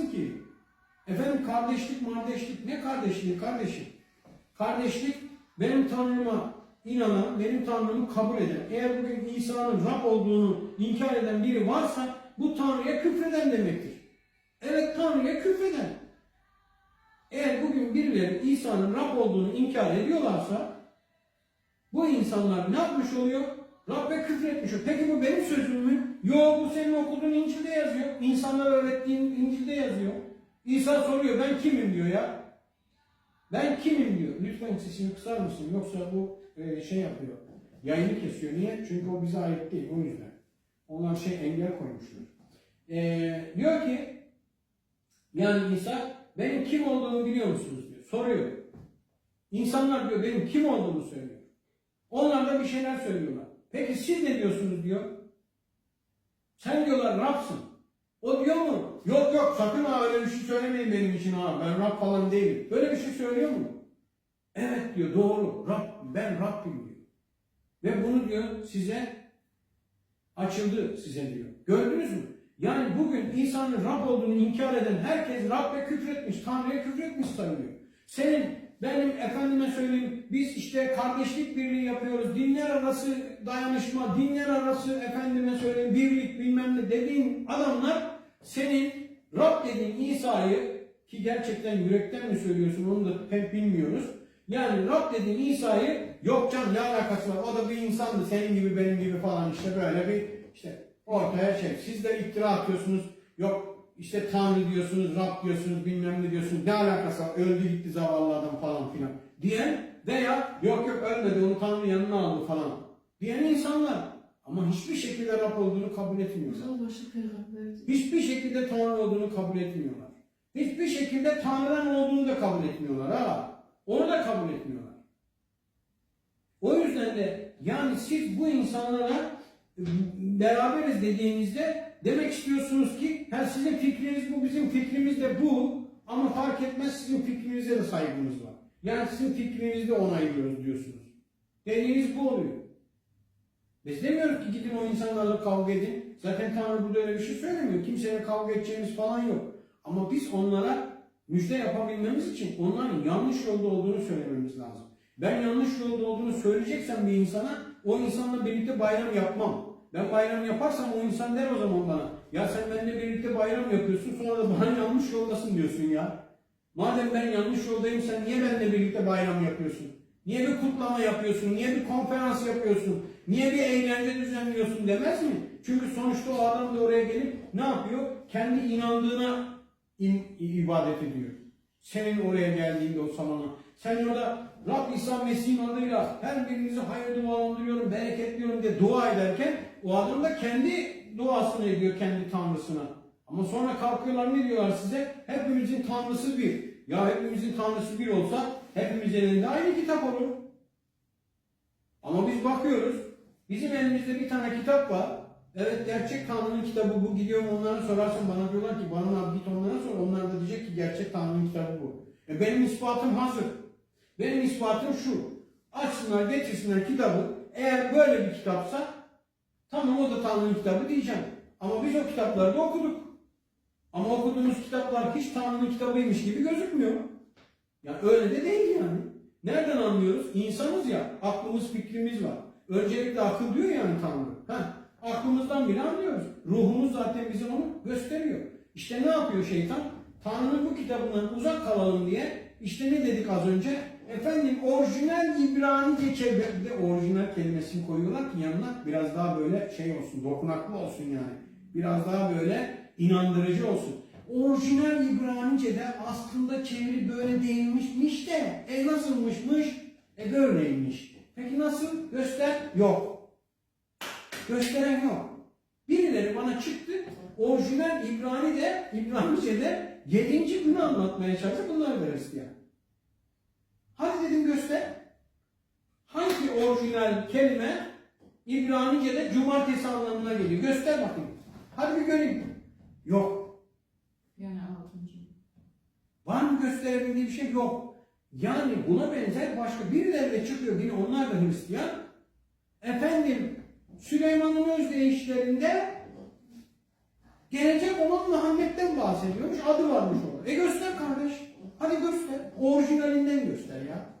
yapamazsın ki. Efendim kardeşlik, kardeşlik ne kardeşliği kardeşim? Kardeşlik benim Tanrıma inanan, benim Tanrımı kabul eden, eğer bugün İsa'nın Rab olduğunu inkar eden biri varsa bu Tanrı'ya küfreden demektir. Evet Tanrı'ya küfreden. Eğer bugün birileri İsa'nın Rab olduğunu inkar ediyorlarsa bu insanlar ne yapmış oluyor? Rabbe küfretmiş oluyor. Peki bu benim sözüm mü? Yok bu senin okuduğun İncil'de yazıyor. İnsanlara öğrettiğin yazıyor. İsa soruyor ben kimim diyor ya. Ben kimim diyor. Lütfen sesini kısar mısın? Yoksa bu e, şey yapıyor. Yayını kesiyor. Niye? Çünkü o bize ait değil. O yüzden. Onlar şey engel koymuşlar. E, diyor ki yani İsa benim kim olduğumu biliyor musunuz diyor. Soruyor. İnsanlar diyor benim kim olduğumu söylüyor. Onlar da bir şeyler söylüyorlar. Peki siz ne diyorsunuz diyor. Sen diyorlar Rab'sın. O diyor mu? Yok yok sakın ha öyle bir şey söylemeyin benim için ha. Ben Rab falan değilim. Böyle bir şey söylüyor mu? Evet diyor doğru. Rab, ben Rabbim diyor. Ve bunu diyor size açıldı size diyor. Gördünüz mü? Yani bugün insanın Rab olduğunu inkar eden herkes Rab'be küfretmiş, Tanrı'ya küfretmiş sayılıyor. Senin, benim efendime söyleyeyim, biz işte kardeşlik birliği yapıyoruz, dinler arası dayanışma, dinler arası efendime söyleyeyim birlik bilmem ne dediğin adamlar senin Rab dediğin İsa'yı ki gerçekten yürekten mi söylüyorsun onu da pek bilmiyoruz. Yani Rab dediğin İsa'yı yok can ne alakası var o da bir insandı senin gibi benim gibi falan işte böyle bir işte ortaya şey. Siz de iftira atıyorsunuz yok işte Tanrı diyorsunuz Rab diyorsunuz bilmem ne diyorsunuz ne alakası var öldü gitti zavallı adam falan filan diyen veya yok yok ölmedi onu Tanrı yanına aldı falan diyen insanlar ama hiçbir şekilde Rab olduğunu kabul etmiyorlar. Hiçbir şekilde Tanrı olduğunu kabul etmiyorlar. Hiçbir şekilde Tanrı'dan olduğunu da kabul etmiyorlar ha. Onu da kabul etmiyorlar. O yüzden de yani siz bu insanlara beraberiz dediğinizde demek istiyorsunuz ki her sizin fikriniz bu bizim fikrimiz de bu ama fark etmez sizin fikrinize de saygımız var. Yani sizin fikrinizi de onaylıyoruz diyorsunuz. Dediğiniz bu oluyor. Biz demiyoruz ki gidin o insanlarla kavga edin. Zaten Tanrı burada öyle bir şey söylemiyor. Kimseyle kavga edeceğimiz falan yok. Ama biz onlara müjde yapabilmemiz için onların yanlış yolda olduğunu söylememiz lazım. Ben yanlış yolda olduğunu söyleyeceksem bir insana o insanla birlikte bayram yapmam. Ben bayram yaparsam o insan der o zaman bana ya sen benimle birlikte bayram yapıyorsun sonra da bana yanlış yoldasın diyorsun ya. Madem ben yanlış yoldayım sen niye benimle birlikte bayram yapıyorsun? Niye bir kutlama yapıyorsun? Niye bir konferans yapıyorsun? Niye bir eğlence düzenliyorsun demez mi? Çünkü sonuçta o adam da oraya gelip ne yapıyor? Kendi inandığına ibadet ediyor. Senin oraya geldiğinde o zamana. Sen orada Rab İsa Mesih'in adıyla her birinizi hayır dualandırıyorum, bereketliyorum diye dua ederken o adam da kendi duasını ediyor kendi tanrısına. Ama sonra kalkıyorlar ne diyorlar size? Hepimizin tanrısı bir. Ya hepimizin tanrısı bir olsa hepimizin elinde aynı kitap olur. Ama biz bakıyoruz. Bizim elimizde bir tane kitap var. Evet gerçek Tanrı'nın kitabı bu. Gidiyorum onlara sorarsın bana diyorlar ki bana abi git onlara sor. Onlar da diyecek ki gerçek Tanrı'nın kitabı bu. E benim ispatım hazır. Benim ispatım şu. Açsınlar getirsinler kitabı. Eğer böyle bir kitapsa tamam o da Tanrı'nın kitabı diyeceğim. Ama biz o kitapları da okuduk. Ama okuduğumuz kitaplar hiç Tanrı'nın kitabıymış gibi gözükmüyor. Ya öyle de değil yani. Nereden anlıyoruz? İnsanız ya, aklımız, fikrimiz var. Öncelikle akıl diyor yani Tanrı. Heh, aklımızdan bile anlıyoruz. Ruhumuz zaten bize onu gösteriyor. İşte ne yapıyor şeytan? Tanrı'nın bu kitabından uzak kalalım diye işte ne dedik az önce? Efendim orijinal İbranice çeviride orijinal kelimesini koyuyorlar ki yanına biraz daha böyle şey olsun, dokunaklı olsun yani. Biraz daha böyle inandırıcı olsun. Orijinal İbranice'de aslında çeviri böyle değilmişmiş de e nasılmışmış? E böyleymiş. Peki nasıl? Göster. Yok. Gösteren yok. Birileri bana çıktı. Orijinal İbrani'de, İbranice'de 7. günü anlatmaya çalıştı. Bunlar da Hristiyan. Hadi dedim göster. Hangi orijinal kelime İbranice'de cumartesi anlamına geliyor? Göster bakayım. Hadi bir göreyim. Yok. Var mı gösterebildiği bir şey? Yok. Yani buna benzer başka birileri de çıkıyor yine onlar da Hristiyan. Efendim Süleyman'ın özdeyişlerinde gelecek olan Muhammed'den bahsediyor. bahsediyormuş, adı varmış orada. E göster kardeş. Hadi göster. Orijinalinden göster ya.